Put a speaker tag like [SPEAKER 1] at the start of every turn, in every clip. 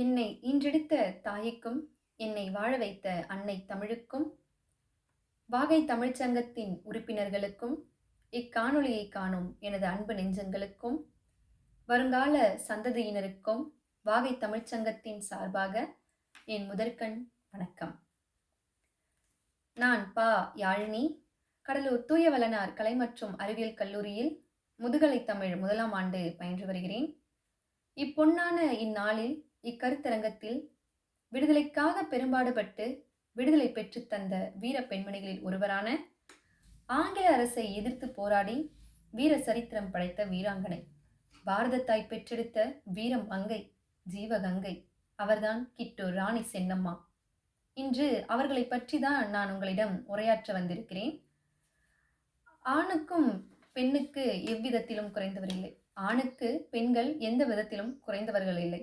[SPEAKER 1] என்னை ஈன்றெடுத்த தாய்க்கும் என்னை வாழ வைத்த அன்னை தமிழுக்கும் வாகை தமிழ்ச்சங்கத்தின் உறுப்பினர்களுக்கும் இக்காணொளியை காணும் எனது அன்பு நெஞ்சங்களுக்கும் வருங்கால சந்ததியினருக்கும் வாகை தமிழ்ச்சங்கத்தின் சார்பாக என் முதற்கண் வணக்கம் நான் பா யாழினி கடலூர் தூயவலனார் கலை மற்றும் அறிவியல் கல்லூரியில் முதுகலை தமிழ் முதலாம் ஆண்டு பயின்று வருகிறேன் இப்பொன்னான இந்நாளில் இக்கருத்தரங்கத்தில் விடுதலைக்காக பெரும்பாடுபட்டு விடுதலை பெற்றுத்தந்த வீர பெண்மணிகளில் ஒருவரான ஆங்கில அரசை எதிர்த்து போராடி வீர சரித்திரம் படைத்த வீராங்கனை பாரதத்தாய் பெற்றெடுத்த வீரம் அங்கை ஜீவகங்கை அவர்தான் கிட்டு ராணி சென்னம்மா இன்று அவர்களை பற்றி தான் நான் உங்களிடம் உரையாற்ற வந்திருக்கிறேன் ஆணுக்கும் பெண்ணுக்கு எவ்விதத்திலும் குறைந்தவர் இல்லை ஆணுக்கு பெண்கள் எந்த விதத்திலும் குறைந்தவர்கள் இல்லை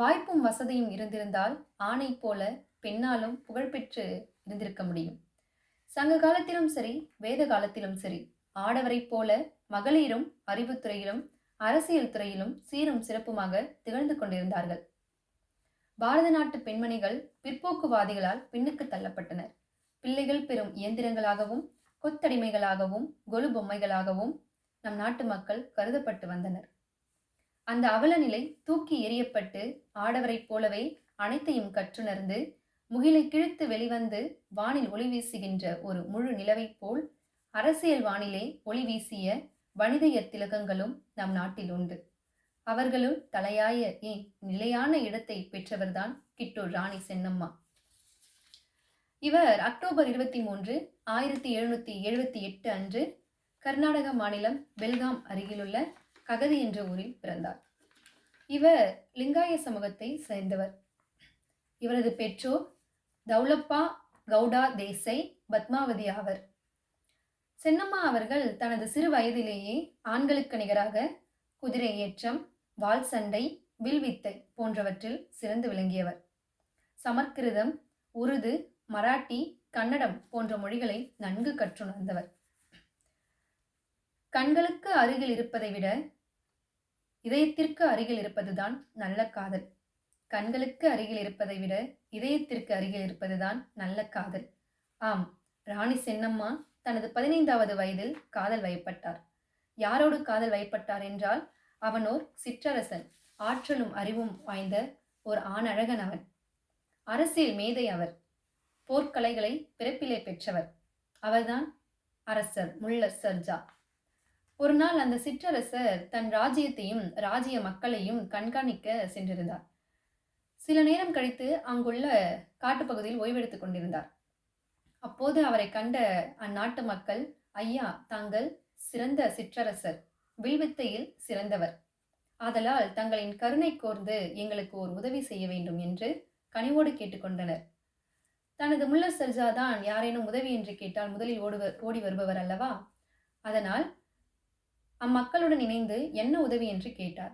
[SPEAKER 1] வாய்ப்பும் வசதியும் இருந்திருந்தால் ஆணை போல பெண்ணாலும் புகழ்பெற்று இருந்திருக்க முடியும் சங்க காலத்திலும் சரி வேத காலத்திலும் சரி ஆடவரை போல மகளிரும் அறிவுத்துறையிலும் அரசியல் துறையிலும் சீரும் சிறப்புமாக திகழ்ந்து கொண்டிருந்தார்கள் பாரத நாட்டு பெண்மணிகள் பிற்போக்குவாதிகளால் பின்னுக்கு தள்ளப்பட்டனர் பிள்ளைகள் பெறும் இயந்திரங்களாகவும் கொத்தடிமைகளாகவும் கொலு பொம்மைகளாகவும் நம் நாட்டு மக்கள் கருதப்பட்டு வந்தனர் அந்த அவலநிலை தூக்கி எறியப்பட்டு ஆடவரைப் போலவே அனைத்தையும் கற்றுணர்ந்து முகிலை கிழித்து வெளிவந்து வானில் ஒளி வீசுகின்ற ஒரு முழு நிலவைப் போல் அரசியல் வானிலே ஒளி வீசிய வனிதைய திலகங்களும் நம் நாட்டில் உண்டு அவர்களும் தலையாய ஏன் நிலையான இடத்தை பெற்றவர்தான் கிட்டூர் ராணி சென்னம்மா இவர் அக்டோபர் இருபத்தி மூன்று ஆயிரத்தி எழுநூத்தி எழுபத்தி எட்டு அன்று கர்நாடக மாநிலம் பெல்காம் அருகிலுள்ள ககதி என்ற ஊரில் பிறந்தார் இவர் லிங்காய சமூகத்தை சேர்ந்தவர் இவரது பெற்றோர் தௌலப்பா கவுடா தேசை பத்மாவதி ஆவர் சென்னம்மா அவர்கள் தனது சிறு வயதிலேயே ஆண்களுக்கு நிகராக குதிரை ஏற்றம் வால் சண்டை வில்வித்தை போன்றவற்றில் சிறந்து விளங்கியவர் சமஸ்கிருதம் உருது மராட்டி கன்னடம் போன்ற மொழிகளை நன்கு கற்றுணர்ந்தவர் கண்களுக்கு அருகில் இருப்பதை விட இதயத்திற்கு அருகில் இருப்பதுதான் நல்ல காதல் கண்களுக்கு அருகில் இருப்பதை விட இதயத்திற்கு அருகில் இருப்பதுதான் நல்ல காதல் ஆம் ராணி சென்னம்மா தனது பதினைந்தாவது வயதில் காதல் வயப்பட்டார் யாரோடு காதல் வயப்பட்டார் என்றால் அவனோர் சிற்றரசன் ஆற்றலும் அறிவும் வாய்ந்த ஒரு ஆணழகன் அவன் அரசியல் மேதை அவர் போர்க்கலைகளை பிறப்பிலே பெற்றவர் அவர்தான் அரசர் முள்ளர் சர்ஜா ஒரு நாள் அந்த சிற்றரசர் தன் ராஜ்யத்தையும் ராஜ்ய மக்களையும் கண்காணிக்க சென்றிருந்தார் சில நேரம் கழித்து அங்குள்ள காட்டுப்பகுதியில் ஓய்வெடுத்துக் கொண்டிருந்தார் அப்போது அவரை கண்ட அந்நாட்டு மக்கள் ஐயா தாங்கள் சிறந்த சிற்றரசர் வில்வித்தையில் சிறந்தவர் ஆதலால் தங்களின் கருணை கோர்ந்து எங்களுக்கு ஒரு உதவி செய்ய வேண்டும் என்று கனிவோடு கேட்டுக்கொண்டனர் தனது முல்லர் சர்ஜா தான் யாரேனும் உதவி என்று கேட்டால் முதலில் ஓடுவ ஓடி வருபவர் அல்லவா அதனால் அம்மக்களுடன் இணைந்து என்ன உதவி என்று கேட்டார்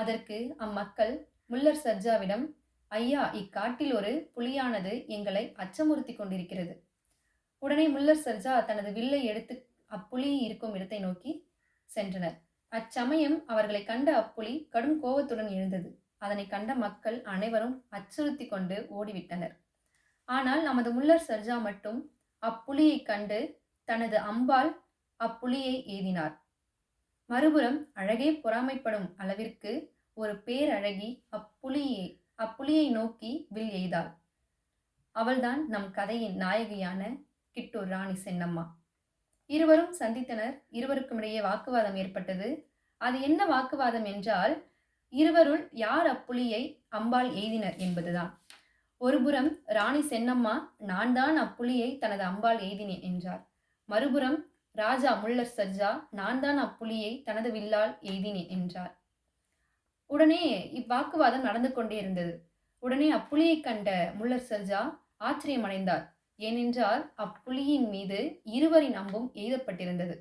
[SPEAKER 1] அதற்கு அம்மக்கள் முல்லர் சர்ஜாவிடம் ஐயா இக்காட்டில் ஒரு புலியானது எங்களை அச்சமுறுத்தி கொண்டிருக்கிறது உடனே முல்லர் சர்ஜா தனது வில்லை எடுத்து அப்புலி இருக்கும் இடத்தை நோக்கி சென்றனர் அச்சமயம் அவர்களை கண்ட அப்புலி கடும் கோபத்துடன் எழுந்தது அதனை கண்ட மக்கள் அனைவரும் அச்சுறுத்தி கொண்டு ஓடிவிட்டனர் ஆனால் நமது முல்லர் சர்ஜா மட்டும் அப்புலியை கண்டு தனது அம்பால் அப்புலியை ஏவினார் மறுபுறம் அழகே பொறாமைப்படும் அளவிற்கு ஒரு பேரழகி அப்புலியை அப்புலியை நோக்கி வில் எய்தாள் அவள்தான் நம் கதையின் நாயகியான கிட்டூர் ராணி சென்னம்மா இருவரும் சந்தித்தனர் இருவருக்கும் இடையே வாக்குவாதம் ஏற்பட்டது அது என்ன வாக்குவாதம் என்றால் இருவருள் யார் அப்புலியை அம்பாள் எய்தினர் என்பதுதான் ஒருபுறம் ராணி சென்னம்மா நான் தான் அப்புலியை தனது அம்பால் எய்தினேன் என்றார் மறுபுறம் ராஜா முல்லர் சர்ஜா நான் தான் அப்புலியை தனது வில்லால் எய்தினேன் என்றார் உடனே இவ்வாக்குவாதம் நடந்து கொண்டே இருந்தது உடனே அப்புலியை கண்ட முல்லர் சர்ஜா ஆச்சரியமடைந்தார் ஏனென்றால் அப்புலியின் மீது இருவரின் அம்பும் எய்தப்பட்டிருந்தது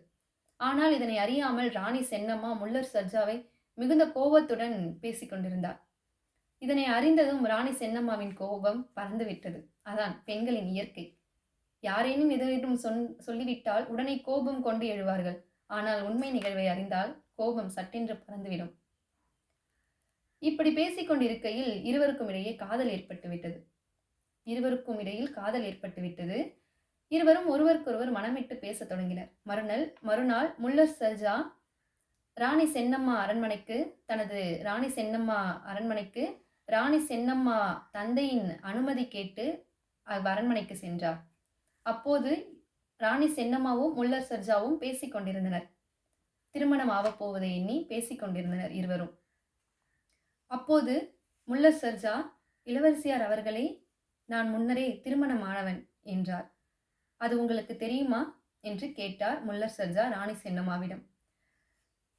[SPEAKER 1] ஆனால் இதனை அறியாமல் ராணி சென்னம்மா முல்லர் சர்ஜாவை மிகுந்த கோபத்துடன் பேசிக்கொண்டிருந்தார் இதனை அறிந்ததும் ராணி சென்னம்மாவின் கோபம் பறந்துவிட்டது அதான் பெண்களின் இயற்கை யாரேனும் எதிரிடம் சொன் சொல்லிவிட்டால் உடனே கோபம் கொண்டு எழுவார்கள் ஆனால் உண்மை நிகழ்வை அறிந்தால் கோபம் சட்டென்று பறந்துவிடும் இப்படி பேசிக்கொண்டிருக்கையில் இருவருக்கும் இடையே காதல் ஏற்பட்டுவிட்டது இருவருக்கும் இடையில் காதல் ஏற்பட்டுவிட்டது இருவரும் ஒருவருக்கொருவர் மனமிட்டு பேசத் தொடங்கினர் மறுநாள் மறுநாள் முல்லர் சர்ஜா ராணி சென்னம்மா அரண்மனைக்கு தனது ராணி சென்னம்மா அரண்மனைக்கு ராணி சென்னம்மா தந்தையின் அனுமதி கேட்டு அரண்மனைக்கு சென்றார் அப்போது ராணி சென்னம்மாவும் முல்லர் சர்ஜாவும் பேசிக் கொண்டிருந்தனர் திருமணம் போவதை எண்ணி பேசிக் கொண்டிருந்தனர் இருவரும் அப்போது முல்லர் சர்ஜா இளவரசியார் அவர்களே நான் முன்னரே திருமணம் ஆனவன் என்றார் அது உங்களுக்கு தெரியுமா என்று கேட்டார் முல்லர் சர்ஜா ராணி சென்னம்மாவிடம்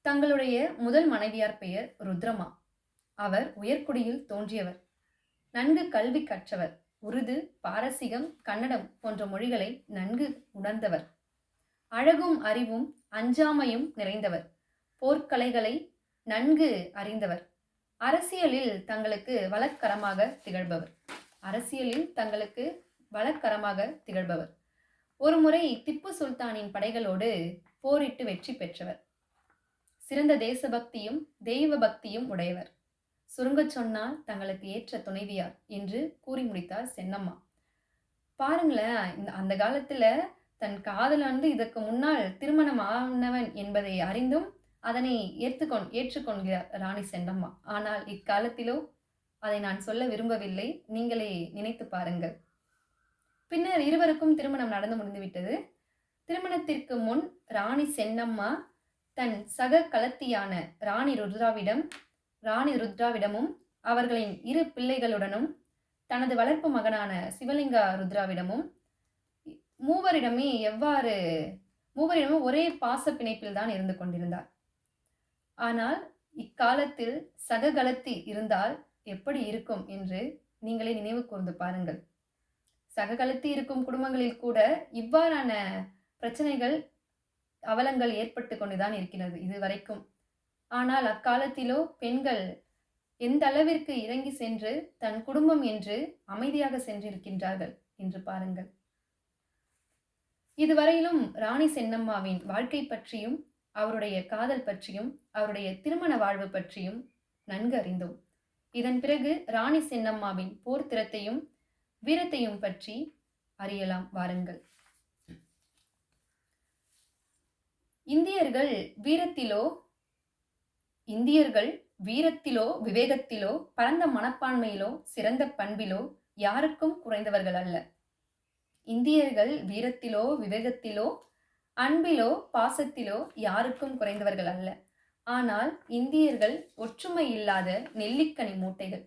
[SPEAKER 1] தங்களுடைய முதல் மனைவியார் பெயர் ருத்ரமா அவர் உயர்குடியில் தோன்றியவர் நன்கு கல்வி கற்றவர் உருது பாரசீகம் கன்னடம் போன்ற மொழிகளை நன்கு உணர்ந்தவர் அழகும் அறிவும் அஞ்சாமையும் நிறைந்தவர் போர்க்கலைகளை நன்கு அறிந்தவர் அரசியலில் தங்களுக்கு வழக்கரமாக திகழ்பவர் அரசியலில் தங்களுக்கு வழக்கரமாக திகழ்பவர் ஒருமுறை திப்பு சுல்தானின் படைகளோடு போரிட்டு வெற்றி பெற்றவர் சிறந்த தேசபக்தியும் தெய்வ பக்தியும் உடையவர் சுருங்கச் சொன்னால் தங்களுக்கு ஏற்ற துணைவியார் என்று கூறி முடித்தார் சென்னம்மா பாருங்களேன் இந்த அந்த காலத்தில் தன் வந்து இதற்கு முன்னால் திருமணம் ஆனவன் என்பதை அறிந்தும் அதனை ஏற்றுக்கொண் ஏற்றுக்கொள்கிறார் ராணி சென்னம்மா ஆனால் இக்காலத்திலோ அதை நான் சொல்ல விரும்பவில்லை நீங்களே நினைத்து பாருங்கள் பின்னர் இருவருக்கும் திருமணம் நடந்து முடிந்துவிட்டது திருமணத்திற்கு முன் ராணி சென்னம்மா தன் சக கலத்தியான ராணி ருத்ராவிடம் ராணி ருத்ராவிடமும் அவர்களின் இரு பிள்ளைகளுடனும் தனது வளர்ப்பு மகனான சிவலிங்கா ருத்ராவிடமும் மூவரிடமே எவ்வாறு மூவரிடமும் ஒரே பாச பிணைப்பில் தான் இருந்து கொண்டிருந்தார் ஆனால் இக்காலத்தில் சககலத்தி இருந்தால் எப்படி இருக்கும் என்று நீங்களே நினைவு கூர்ந்து பாருங்கள் சககலத்தி இருக்கும் குடும்பங்களில் கூட இவ்வாறான பிரச்சனைகள் அவலங்கள் ஏற்பட்டு கொண்டுதான் இருக்கிறது இதுவரைக்கும் ஆனால் அக்காலத்திலோ பெண்கள் எந்த அளவிற்கு இறங்கி சென்று தன் குடும்பம் என்று அமைதியாக சென்றிருக்கின்றார்கள் என்று பாருங்கள் இதுவரையிலும் ராணி சென்னம்மாவின் வாழ்க்கை பற்றியும் அவருடைய காதல் பற்றியும் அவருடைய திருமண வாழ்வு பற்றியும் நன்கு அறிந்தோம் இதன் பிறகு ராணி சென்னம்மாவின் போர் திறத்தையும் வீரத்தையும் பற்றி அறியலாம் வாருங்கள் இந்தியர்கள் வீரத்திலோ இந்தியர்கள் வீரத்திலோ விவேகத்திலோ பரந்த மனப்பான்மையிலோ சிறந்த பண்பிலோ யாருக்கும் குறைந்தவர்கள் அல்ல இந்தியர்கள் வீரத்திலோ விவேகத்திலோ அன்பிலோ பாசத்திலோ யாருக்கும் குறைந்தவர்கள் அல்ல ஆனால் இந்தியர்கள் ஒற்றுமை இல்லாத நெல்லிக்கனி மூட்டைகள்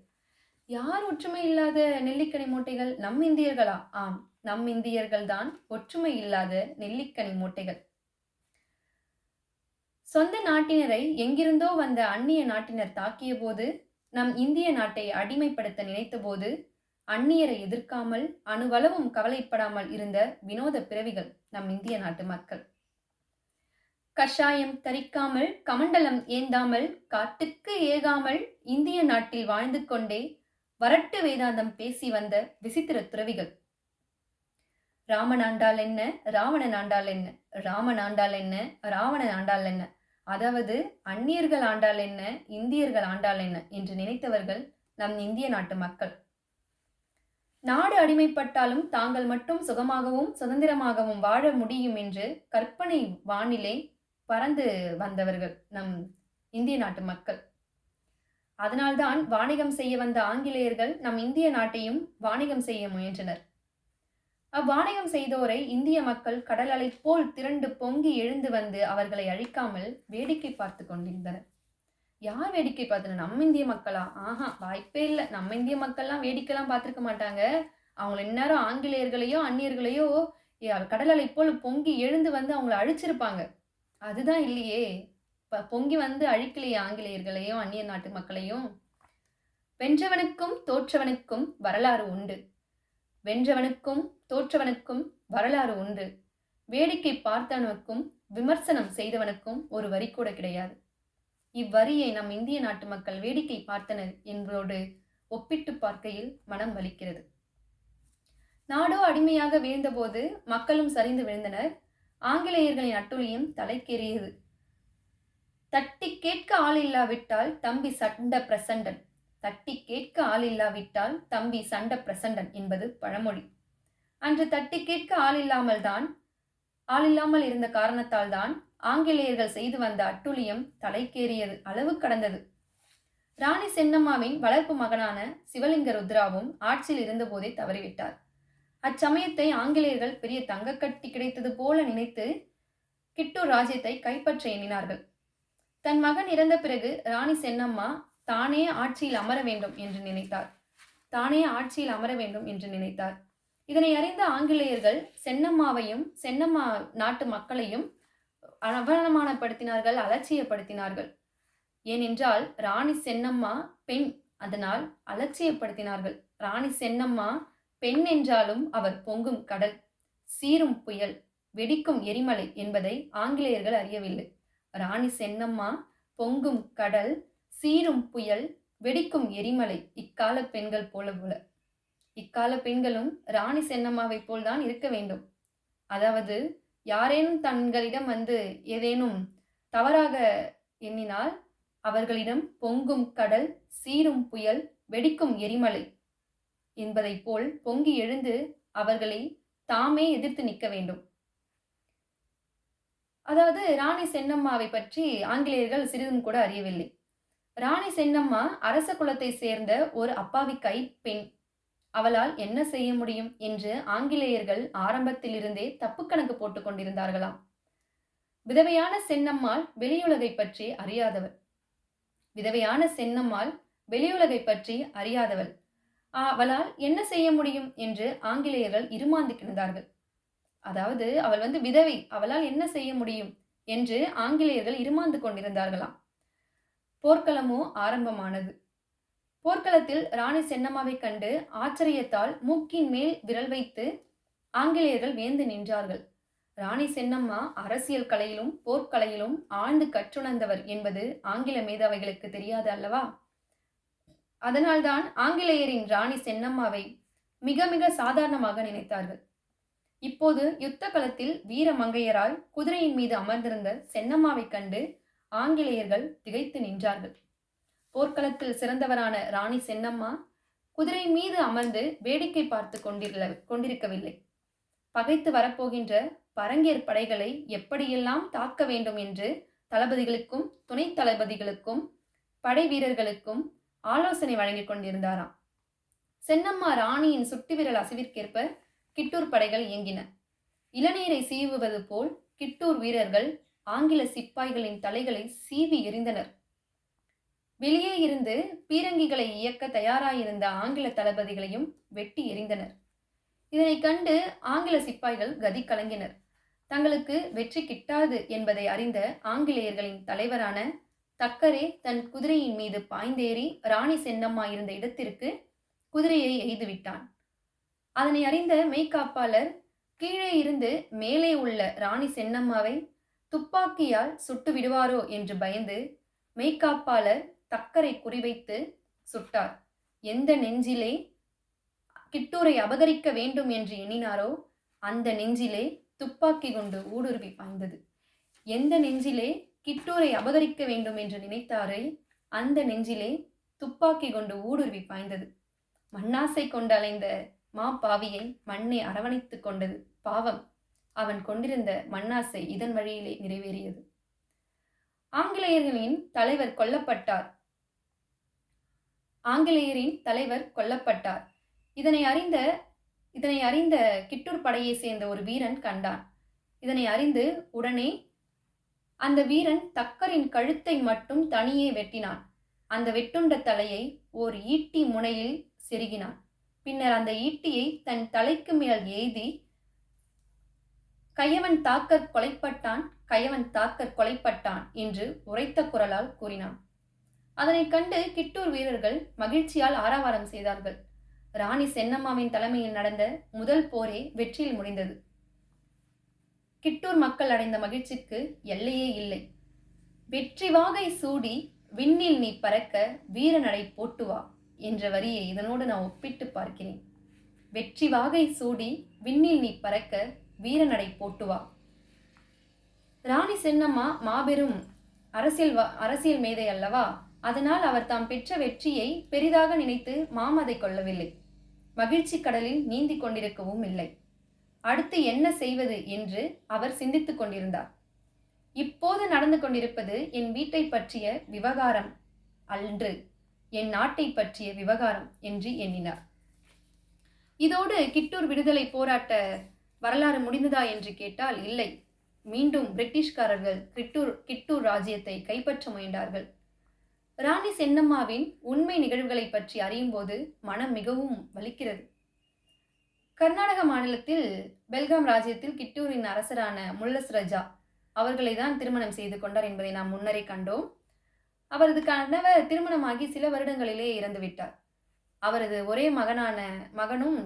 [SPEAKER 1] யார் ஒற்றுமை இல்லாத நெல்லிக்கனி மூட்டைகள் நம் இந்தியர்களா ஆம் நம் இந்தியர்கள்தான் ஒற்றுமை இல்லாத நெல்லிக்கனி மூட்டைகள் சொந்த நாட்டினரை எங்கிருந்தோ வந்த அந்நிய நாட்டினர் தாக்கிய போது நம் இந்திய நாட்டை அடிமைப்படுத்த நினைத்தபோது அந்நியரை எதிர்க்காமல் அணுவளவும் கவலைப்படாமல் இருந்த வினோத பிறவிகள் நம் இந்திய நாட்டு மக்கள் கஷாயம் தரிக்காமல் கமண்டலம் ஏந்தாமல் காட்டுக்கு ஏகாமல் இந்திய நாட்டில் வாழ்ந்து கொண்டே வரட்டு வேதாந்தம் பேசி வந்த விசித்திர துறவிகள் ராமன் ஆண்டால் என்ன ராவணன் ஆண்டால் என்ன ராமன் ஆண்டால் என்ன ராவணன் ஆண்டால் என்ன அதாவது அந்நியர்கள் ஆண்டால் என்ன இந்தியர்கள் ஆண்டால் என்ன என்று நினைத்தவர்கள் நம் இந்திய நாட்டு மக்கள் நாடு அடிமைப்பட்டாலும் தாங்கள் மட்டும் சுகமாகவும் சுதந்திரமாகவும் வாழ முடியும் என்று கற்பனை வானிலை பறந்து வந்தவர்கள் நம் இந்திய நாட்டு மக்கள் அதனால்தான் வாணிகம் செய்ய வந்த ஆங்கிலேயர்கள் நம் இந்திய நாட்டையும் வாணிகம் செய்ய முயன்றனர் அவ்வாணையம் செய்தோரை இந்திய மக்கள் கடலலை போல் திரண்டு பொங்கி எழுந்து வந்து அவர்களை அழிக்காமல் வேடிக்கை பார்த்து கொண்டிருந்தனர் யார் வேடிக்கை பார்த்தனர் நம்ம இந்திய மக்களா ஆஹா வாய்ப்பே இல்லை நம்ம இந்திய மக்கள்லாம் வேடிக்கைலாம் பார்த்துருக்க மாட்டாங்க அவங்கள இந்நேரம் ஆங்கிலேயர்களையோ அந்நியர்களையோ கடலலை போல் பொங்கி எழுந்து வந்து அவங்கள அழிச்சிருப்பாங்க அதுதான் இல்லையே பொங்கி வந்து அழிக்கலையே ஆங்கிலேயர்களையும் அந்நிய நாட்டு மக்களையும் வென்றவனுக்கும் தோற்றவனுக்கும் வரலாறு உண்டு வென்றவனுக்கும் தோற்றவனுக்கும் வரலாறு உண்டு வேடிக்கை பார்த்தவனுக்கும் விமர்சனம் செய்தவனுக்கும் ஒரு வரி கூட கிடையாது இவ்வரியை நம் இந்திய நாட்டு மக்கள் வேடிக்கை பார்த்தனர் என்பதோடு ஒப்பிட்டு பார்க்கையில் மனம் வலிக்கிறது நாடோ அடிமையாக வீழ்ந்தபோது மக்களும் சரிந்து விழுந்தனர் ஆங்கிலேயர்களின் அட்டுளியும் தலைக்கேறியது தட்டி கேட்க ஆள் இல்லாவிட்டால் தம்பி சண்ட பிரசண்டன் தட்டி கேட்க ஆள் இல்லாவிட்டால் தம்பி சண்ட பிரசண்டன் என்பது பழமொழி அன்று தட்டி கேட்க ஆள் இல்லாமல் தான் ஆள் இல்லாமல் இருந்த காரணத்தால் தான் ஆங்கிலேயர்கள் செய்து வந்த அட்டுழியம் தலைக்கேறியது அளவு கடந்தது ராணி சென்னம்மாவின் வளர்ப்பு மகனான சிவலிங்க ருத்ராவும் ஆட்சியில் இருந்தபோதே தவறிவிட்டார் அச்சமயத்தை ஆங்கிலேயர்கள் பெரிய தங்கக்கட்டி கிடைத்தது போல நினைத்து கிட்டூர் ராஜ்யத்தை கைப்பற்ற எண்ணினார்கள் தன் மகன் இறந்த பிறகு ராணி சென்னம்மா தானே ஆட்சியில் அமர வேண்டும் என்று நினைத்தார் தானே ஆட்சியில் அமர வேண்டும் என்று நினைத்தார் இதனை அறிந்த ஆங்கிலேயர்கள் சென்னம்மாவையும் சென்னம்மா நாட்டு மக்களையும் அவமானப்படுத்தினார்கள் அலட்சியப்படுத்தினார்கள் ஏனென்றால் ராணி சென்னம்மா பெண் அதனால் அலட்சியப்படுத்தினார்கள் ராணி சென்னம்மா பெண் என்றாலும் அவர் பொங்கும் கடல் சீரும் புயல் வெடிக்கும் எரிமலை என்பதை ஆங்கிலேயர்கள் அறியவில்லை ராணி சென்னம்மா பொங்கும் கடல் சீரும் புயல் வெடிக்கும் எரிமலை இக்கால பெண்கள் போல போல இக்கால பெண்களும் ராணி சென்னம்மாவை போல்தான் இருக்க வேண்டும் அதாவது யாரேனும் தங்களிடம் வந்து ஏதேனும் தவறாக எண்ணினால் அவர்களிடம் பொங்கும் கடல் சீரும் புயல் வெடிக்கும் எரிமலை என்பதைப் போல் பொங்கி எழுந்து அவர்களை தாமே எதிர்த்து நிற்க வேண்டும் அதாவது ராணி சென்னம்மாவை பற்றி ஆங்கிலேயர்கள் சிறிதும் கூட அறியவில்லை ராணி சென்னம்மா அரச குலத்தை சேர்ந்த ஒரு அப்பாவி கை பெண் அவளால் என்ன செய்ய முடியும் என்று ஆங்கிலேயர்கள் ஆரம்பத்திலிருந்தே தப்பு கணக்கு போட்டுக்கொண்டிருந்தார்களாம் கொண்டிருந்தார்களாம் விதவையான சென்னம்மாள் வெளியுலகை பற்றி அறியாதவள் விதவையான சென்னம்மாள் வெளியுலகை பற்றி அறியாதவள் அவளால் என்ன செய்ய முடியும் என்று ஆங்கிலேயர்கள் இருமாந்து கிடந்தார்கள் அதாவது அவள் வந்து விதவை அவளால் என்ன செய்ய முடியும் என்று ஆங்கிலேயர்கள் இருமாந்து கொண்டிருந்தார்களாம் போர்க்களமோ ஆரம்பமானது போர்க்களத்தில் ராணி சென்னம்மாவை கண்டு ஆச்சரியத்தால் மூக்கின் மேல் விரல் வைத்து ஆங்கிலேயர்கள் வேந்து நின்றார்கள் ராணி சென்னம்மா அரசியல் கலையிலும் போர்க்கலையிலும் ஆழ்ந்து கற்றுணர்ந்தவர் என்பது ஆங்கில மேதாவைகளுக்கு தெரியாது அல்லவா அதனால்தான் ஆங்கிலேயரின் ராணி சென்னம்மாவை மிக மிக சாதாரணமாக நினைத்தார்கள் இப்போது யுத்த களத்தில் வீர மங்கையராய் குதிரையின் மீது அமர்ந்திருந்த சென்னம்மாவை கண்டு ஆங்கிலேயர்கள் திகைத்து நின்றார்கள் போர்க்களத்தில் சிறந்தவரான ராணி சென்னம்மா குதிரை மீது அமர்ந்து வேடிக்கை பார்த்து கொண்டிருக்கவில்லை பகைத்து வரப்போகின்ற பரங்கியர் படைகளை எப்படியெல்லாம் தாக்க வேண்டும் என்று தளபதிகளுக்கும் துணை தளபதிகளுக்கும் படை வீரர்களுக்கும் ஆலோசனை வழங்கி கொண்டிருந்தாராம் சென்னம்மா ராணியின் சுட்டுவிரல் அசைவிற்கேற்ப கிட்டூர் படைகள் இயங்கின இளநீரை சீவுவது போல் கிட்டூர் வீரர்கள் ஆங்கில சிப்பாய்களின் தலைகளை சீவி எறிந்தனர் வெளியே இருந்து பீரங்கிகளை இயக்க தயாராயிருந்த ஆங்கில தளபதிகளையும் வெட்டி எறிந்தனர் இதனை கண்டு ஆங்கில சிப்பாய்கள் கதி கலங்கினர் தங்களுக்கு வெற்றி கிட்டாது என்பதை அறிந்த ஆங்கிலேயர்களின் தலைவரான தக்கரே தன் குதிரையின் மீது பாய்ந்தேறி ராணி சென்னம்மா இருந்த இடத்திற்கு குதிரையை எய்துவிட்டான் அதனை அறிந்த மெய்காப்பாளர் கீழே இருந்து மேலே உள்ள ராணி சென்னம்மாவை துப்பாக்கியால் சுட்டு விடுவாரோ என்று பயந்து மெய்காப்பாளர் தக்கரை குறிவைத்து சுட்டார் எந்த நெஞ்சிலே கிட்டூரை அபகரிக்க வேண்டும் என்று எண்ணினாரோ அந்த நெஞ்சிலே துப்பாக்கி கொண்டு ஊடுருவி பாய்ந்தது எந்த நெஞ்சிலே கிட்டூரை அபகரிக்க வேண்டும் என்று நினைத்தாரே அந்த நெஞ்சிலே துப்பாக்கி கொண்டு ஊடுருவி பாய்ந்தது மண்ணாசை கொண்டு அலைந்த மா பாவியை மண்ணை அரவணைத்து கொண்டது பாவம் அவன் கொண்டிருந்த மண்ணாசை இதன் வழியிலே நிறைவேறியது ஆங்கிலேயர்களின் தலைவர் கொல்லப்பட்டார் ஆங்கிலேயரின் தலைவர் கொல்லப்பட்டார் இதனை அறிந்த இதனை அறிந்த கிட்டூர் படையை சேர்ந்த ஒரு வீரன் கண்டான் இதனை அறிந்து உடனே அந்த வீரன் தக்கரின் கழுத்தை மட்டும் தனியே வெட்டினான் அந்த வெட்டுண்ட தலையை ஓர் ஈட்டி முனையில் செருகினான் பின்னர் அந்த ஈட்டியை தன் தலைக்கு மேல் எய்தி கயவன் தாக்கர் கொலைப்பட்டான் கயவன் தாக்கர் கொலைப்பட்டான் என்று உரைத்த குரலால் கூறினான் அதனை கண்டு கிட்டூர் வீரர்கள் மகிழ்ச்சியால் ஆரவாரம் செய்தார்கள் ராணி சென்னம்மாவின் தலைமையில் நடந்த முதல் போரே வெற்றியில் முடிந்தது கிட்டூர் மக்கள் அடைந்த மகிழ்ச்சிக்கு எல்லையே இல்லை வெற்றி வாகை சூடி விண்ணில் நீ பறக்க வீரநடை போட்டு வா என்ற வரியை இதனோடு நான் ஒப்பிட்டு பார்க்கிறேன் வெற்றி வாகை சூடி விண்ணில் நீ பறக்க வீரநடை போட்டு வா ராணி சென்னம்மா மாபெரும் அரசியல் அரசியல் மேதை அல்லவா அதனால் அவர் தாம் பெற்ற வெற்றியை பெரிதாக நினைத்து மாமதை கொள்ளவில்லை மகிழ்ச்சி கடலில் நீந்தி கொண்டிருக்கவும் இல்லை அடுத்து என்ன செய்வது என்று அவர் சிந்தித்துக் கொண்டிருந்தார் இப்போது நடந்து கொண்டிருப்பது என் வீட்டை பற்றிய விவகாரம் அன்று என் நாட்டை பற்றிய விவகாரம் என்று எண்ணினார் இதோடு கிட்டூர் விடுதலை போராட்ட வரலாறு முடிந்ததா என்று கேட்டால் இல்லை மீண்டும் பிரிட்டிஷ்காரர்கள் கிட்டூர் கிட்டூர் ராஜ்யத்தை கைப்பற்ற முயன்றார்கள் ராணி சென்னம்மாவின் உண்மை நிகழ்வுகளை பற்றி அறியும்போது மனம் மிகவும் வலிக்கிறது கர்நாடக மாநிலத்தில் பெல்காம் ராஜ்யத்தில் கிட்டூரின் அரசரான முல்லஸ் ரஜா அவர்களை தான் திருமணம் செய்து கொண்டார் என்பதை நாம் முன்னரே கண்டோம் அவரது கணவர் திருமணமாகி சில வருடங்களிலே இறந்துவிட்டார் அவரது ஒரே மகனான மகனும்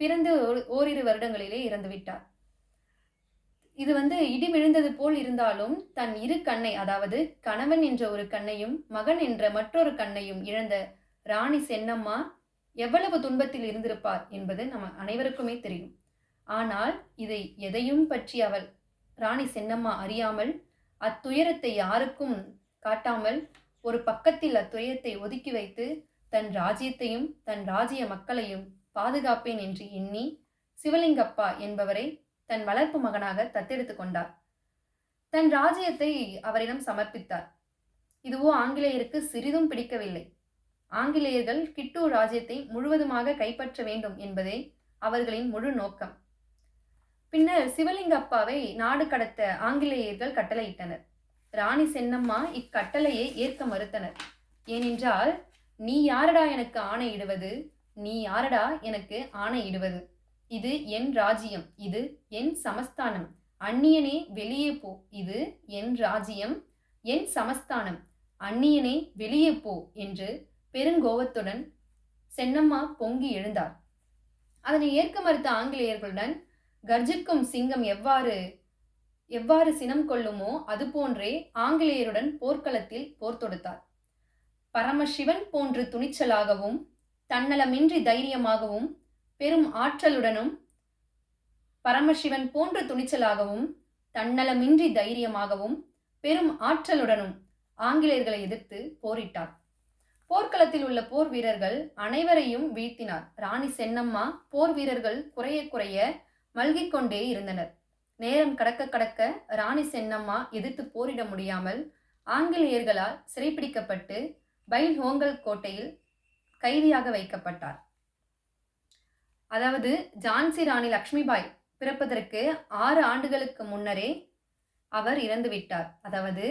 [SPEAKER 1] பிறந்து ஓரிரு வருடங்களிலே இறந்துவிட்டார் இது வந்து இடிமிழுந்தது போல் இருந்தாலும் தன் இரு கண்ணை அதாவது கணவன் என்ற ஒரு கண்ணையும் மகன் என்ற மற்றொரு கண்ணையும் இழந்த ராணி சென்னம்மா எவ்வளவு துன்பத்தில் இருந்திருப்பார் என்பது நம்ம அனைவருக்குமே தெரியும் ஆனால் இதை எதையும் பற்றி அவள் ராணி சென்னம்மா அறியாமல் அத்துயரத்தை யாருக்கும் காட்டாமல் ஒரு பக்கத்தில் அத்துயரத்தை ஒதுக்கி வைத்து தன் ராஜ்யத்தையும் தன் ராஜ்ய மக்களையும் பாதுகாப்பேன் என்று எண்ணி சிவலிங்கப்பா என்பவரை தன் வளர்ப்பு மகனாக தத்தெடுத்து கொண்டார் தன் ராஜ்யத்தை அவரிடம் சமர்ப்பித்தார் இதுவோ ஆங்கிலேயருக்கு சிறிதும் பிடிக்கவில்லை ஆங்கிலேயர்கள் கிட்டூ ராஜ்யத்தை முழுவதுமாக கைப்பற்ற வேண்டும் என்பதே அவர்களின் முழு நோக்கம் பின்னர் சிவலிங்கப்பாவை நாடு கடத்த ஆங்கிலேயர்கள் கட்டளையிட்டனர் ராணி சென்னம்மா இக்கட்டளையை ஏற்க மறுத்தனர் ஏனென்றால் நீ யாரடா எனக்கு ஆணையிடுவது நீ யாரடா எனக்கு ஆணையிடுவது இது என் ராஜ்யம் இது என் சமஸ்தானம் அந்நியனே வெளியே போ இது என் ராஜ்யம் என் சமஸ்தானம் அந்நியனே வெளியே போ என்று பெருங்கோவத்துடன் சென்னம்மா பொங்கி எழுந்தார் அதனை ஏற்க மறுத்த ஆங்கிலேயர்களுடன் கர்ஜிக்கும் சிங்கம் எவ்வாறு எவ்வாறு சினம் கொள்ளுமோ அதுபோன்றே ஆங்கிலேயருடன் போர்க்களத்தில் போர் தொடுத்தார் பரமசிவன் போன்று துணிச்சலாகவும் தன்னலமின்றி தைரியமாகவும் பெரும் ஆற்றலுடனும் பரமசிவன் போன்ற துணிச்சலாகவும் தன்னலமின்றி தைரியமாகவும் பெரும் ஆற்றலுடனும் ஆங்கிலேயர்களை எதிர்த்து போரிட்டார் போர்க்களத்தில் உள்ள போர் வீரர்கள் அனைவரையும் வீழ்த்தினார் ராணி சென்னம்மா போர் வீரர்கள் குறைய குறைய மல்கிக் கொண்டே இருந்தனர் நேரம் கடக்க கடக்க ராணி சென்னம்மா எதிர்த்து போரிட முடியாமல் ஆங்கிலேயர்களால் சிறைப்பிடிக்கப்பட்டு பைல் ஹோங்கல் கோட்டையில் கைதியாக வைக்கப்பட்டார் அதாவது ஜான்சி ராணி லக்ஷ்மிபாய் பிறப்பதற்கு ஆறு ஆண்டுகளுக்கு முன்னரே அவர் இறந்துவிட்டார் அதாவது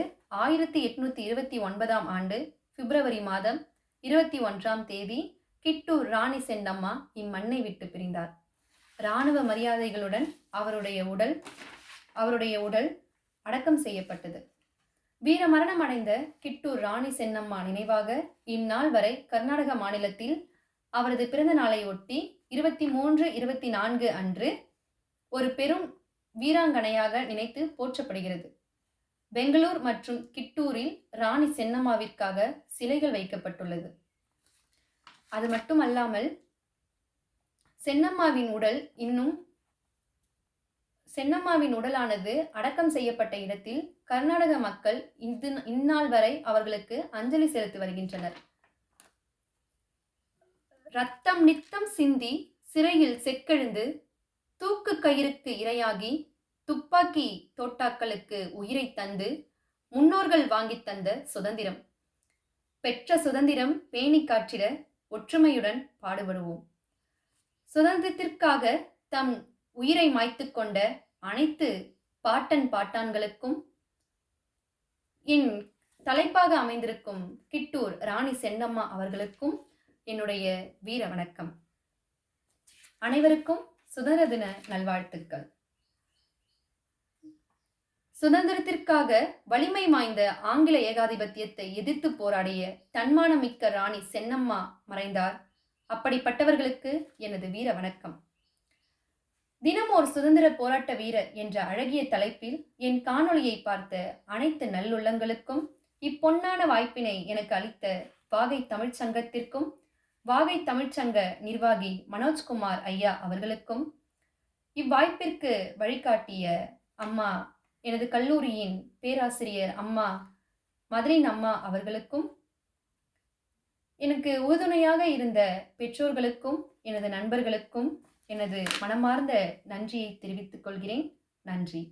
[SPEAKER 1] ஆயிரத்தி எட்நூத்தி இருபத்தி ஒன்பதாம் ஆண்டு பிப்ரவரி மாதம் இருபத்தி ஒன்றாம் தேதி கிட்டூர் ராணி செண்டம்மா இம்மண்ணை விட்டு பிரிந்தார் இராணுவ மரியாதைகளுடன் அவருடைய உடல் அவருடைய உடல் அடக்கம் செய்யப்பட்டது வீர மரணம் அடைந்த கிட்டூர் ராணி சென்னம்மா நினைவாக இந்நாள் வரை கர்நாடக மாநிலத்தில் அவரது பிறந்த நாளையொட்டி இருபத்தி மூன்று இருபத்தி நான்கு அன்று ஒரு பெரும் வீராங்கனையாக நினைத்து போற்றப்படுகிறது பெங்களூர் மற்றும் கிட்டூரில் ராணி சென்னம்மாவிற்காக சிலைகள் வைக்கப்பட்டுள்ளது அது மட்டுமல்லாமல் சென்னம்மாவின் உடல் இன்னும் சென்னம்மாவின் உடலானது அடக்கம் செய்யப்பட்ட இடத்தில் கர்நாடக மக்கள் இது இந்நாள் வரை அவர்களுக்கு அஞ்சலி செலுத்தி வருகின்றனர் ரத்தம் நித்தம் சிந்தி சிறையில் செக்கெழுந்து தூக்கு கயிறுக்கு இரையாகி துப்பாக்கி தோட்டாக்களுக்கு உயிரை தந்து முன்னோர்கள் வாங்கி தந்த சுதந்திரம் பெற்ற சுதந்திரம் பேணி காற்றிட ஒற்றுமையுடன் பாடுபடுவோம் சுதந்திரத்திற்காக தம் உயிரை மாய்த்து கொண்ட அனைத்து பாட்டன் பாட்டான்களுக்கும் என் தலைப்பாக அமைந்திருக்கும் கிட்டூர் ராணி சென்னம்மா அவர்களுக்கும் என்னுடைய வீர வணக்கம் அனைவருக்கும் சுதந்திர தின நல்வாழ்த்துக்கள் சுதந்திரத்திற்காக வலிமை வாய்ந்த ஆங்கில ஏகாதிபத்தியத்தை எதிர்த்து போராடிய தன்மானமிக்க ராணி சென்னம்மா மறைந்தார் அப்படிப்பட்டவர்களுக்கு எனது வீர வணக்கம் தினம் ஒரு சுதந்திர போராட்ட வீரர் என்ற அழகிய தலைப்பில் என் காணொளியை பார்த்த அனைத்து நல்லுள்ளங்களுக்கும் இப்பொன்னான வாய்ப்பினை எனக்கு அளித்த வாகை தமிழ்ச்சங்கத்திற்கும் வாகை தமிழ்ச்சங்க நிர்வாகி மனோஜ்குமார் ஐயா அவர்களுக்கும் இவ்வாய்ப்பிற்கு வழிகாட்டிய அம்மா எனது கல்லூரியின் பேராசிரியர் அம்மா மதுரின் அம்மா அவர்களுக்கும் எனக்கு உறுதுணையாக இருந்த பெற்றோர்களுக்கும் எனது நண்பர்களுக்கும் எனது மனமார்ந்த நன்றியை தெரிவித்துக் கொள்கிறேன் நன்றி